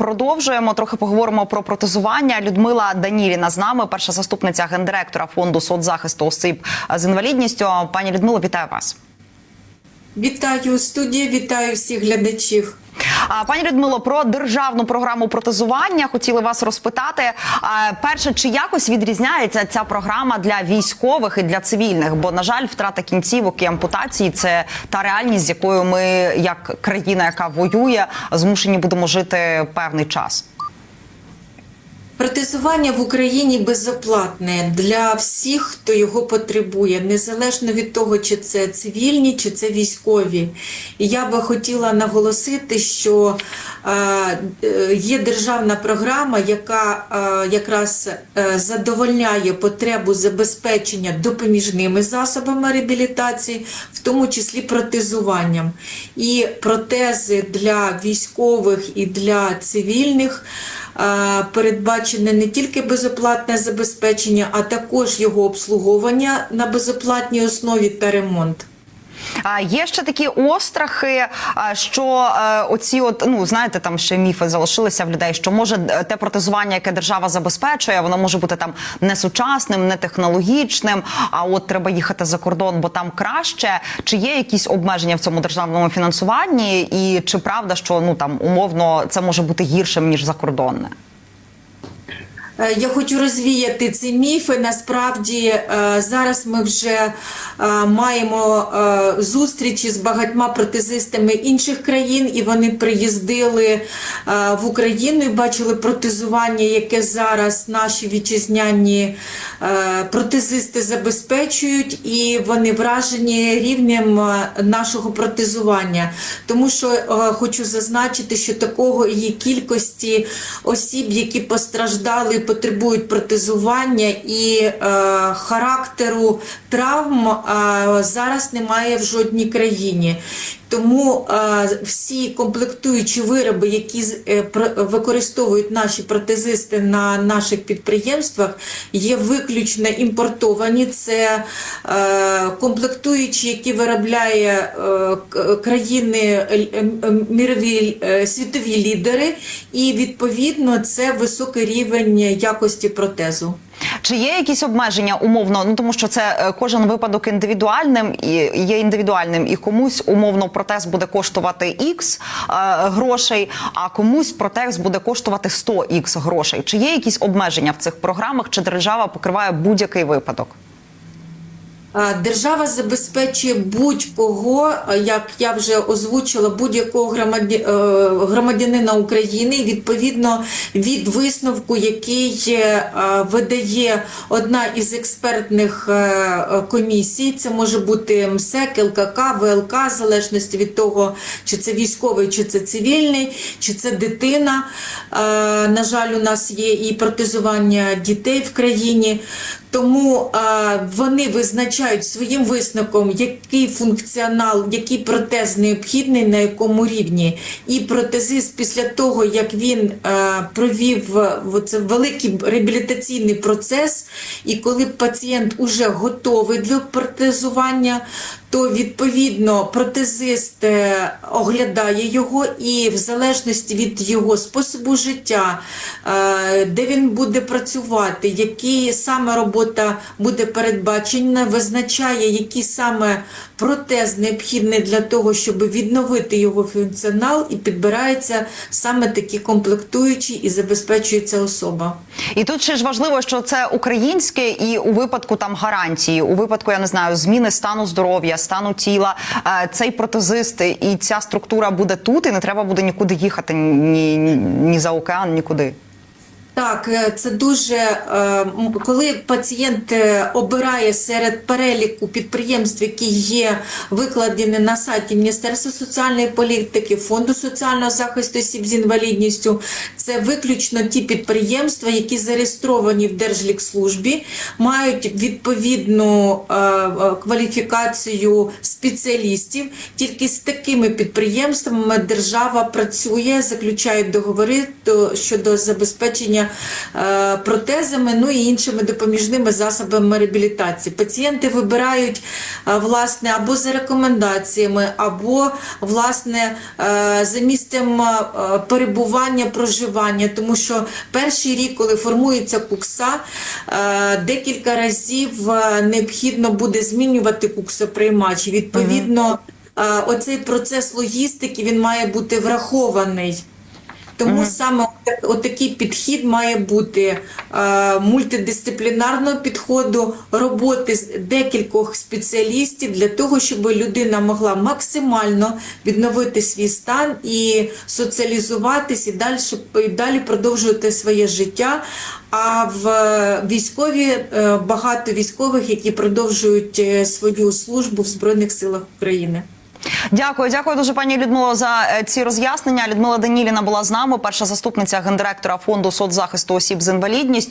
продовжуємо. Трохи поговоримо про протезування. Людмила Даніліна з нами, перша заступниця гендиректора фонду соцзахисту осіб з інвалідністю. Пані Людмило, вітаю вас. Вітаю студія, вітаю всіх глядачів. А, Пані Людмило, про державну програму протезування хотіли вас розпитати. А, Перше, чи якось відрізняється ця програма для військових і для цивільних? Бо, на жаль, втрата кінцівок і ампутації це та реальність, з якою ми, як країна, яка воює, змушені будемо жити певний час. Протезування в Україні безоплатне для всіх, хто його потребує, незалежно від того, чи це цивільні, чи це військові. І я би хотіла наголосити, що є державна програма, яка е, якраз е, задовольняє потребу забезпечення допоміжними засобами реабілітації, в тому числі протезуванням. І протези для військових і для цивільних. Е, передбачене не тільки безоплатне забезпечення, а також його обслуговування на безоплатній основі та ремонт. А є ще такі острахи, що е, оці, от ну знаєте, там ще міфи залишилися в людей, що може е, те протезування, яке держава забезпечує, воно може бути там не сучасним, не технологічним. А от треба їхати за кордон, бо там краще. Чи є якісь обмеження в цьому державному фінансуванні, і чи правда, що ну там умовно це може бути гіршим ніж закордонне? Е, Я хочу розвіяти ці міфи. Насправді е, зараз ми вже е, маємо зустрічі з багатьма протезистами інших країн, і вони приїздили в Україну і бачили протезування, яке зараз наші вітчизняні протезисти забезпечують, і вони вражені рівнем нашого протезування. Тому що хочу зазначити, що такого є кількості осіб, які постраждали потребують протезування і е, характеру травм е, зараз немає в жодній країні. Тому е, всі комплектуючі вироби, які е, про- використовують наші протезисти на наших підприємствах, є виключно імпортовані. Це е, комплектуючі, які виробляє е, країни е, мірові е, світові лідери, і відповідно це високий рівень якості протезу. Чи є якісь обмеження умовно? Ну тому що це е, кожен випадок індивідуальним і є індивідуальним, і комусь умовно протез буде коштувати X грошей, а комусь протез буде коштувати 100 X грошей. Чи є якісь обмеження в цих програмах? Чи держава покриває будь-який випадок? Держава забезпечує будь-кого, як я вже озвучила, будь-якого е, громадянина України відповідно від висновку, який е, видає одна із експертних е, комісій. Це може бути МСЕК, ЛКК, ВЛК, в залежності від того, чи це військовий, чи це цивільний, чи це дитина. На жаль, у нас є і протезування дітей в країні. Тому вони визначають своїм висновком, який функціонал, який протез необхідний, на якому рівні. І протезист після того, як він е, провів е, це великий реабілітаційний процес, і коли пацієнт уже готовий для протезування, то відповідно протезист е, оглядає його і в залежності від його способу життя, де він буде працювати, які саме робота буде передбачена, визначає, який саме протез необхідний для того, щоб відновити його функціонал, і підбирається саме такі комплектуючі і забезпечується особа. І тут ще ж важливо, що це українське, і у випадку там гарантії, у випадку я не знаю, зміни стану здоров'я, стану тіла, е, цей протезист і ця структура буде тут, і не треба буде нікуди їхати ні, ні за океан, нікуди. Так, е, це дуже е, коли пацієнт е, обирає серед переліку підприємств, які є викладені на сайті Міністерства соціальної політики, фонду соціального захисту осіб з інвалідністю. Це виключно ті підприємства, які зареєстровані в Держлікслужбі, мають відповідну кваліфікацію спеціалістів. Тільки з такими підприємствами держава працює, заключає договори щодо забезпечення обладнання е, протезами, ну і іншими допоміжними засобами реабілітації. Пацієнти вибирають е, власне або за рекомендаціями, або власне е, за місцем перебування, проживання, тому що перший рік, коли формується кукса, декілька разів необхідно буде змінювати куксоприймач. Відповідно, оцей процес логістики він має бути врахований. Тому саме отак- отакий підхід має бути е, мультидисциплінарного підходу, роботи з декількох спеціалістів для того, щоб людина могла максимально відновити свій стан і соціалізуватись, і далі, і далі продовжувати своє життя. А в е, військові е, багато військових, які продовжують е, свою службу в Збройних силах України. Дякую, дякую дуже, пані Людмило, за е, ці роз'яснення. Людмила Даніліна була з нами, перша заступниця гендиректора фонду соцзахисту осіб з інвалідністю.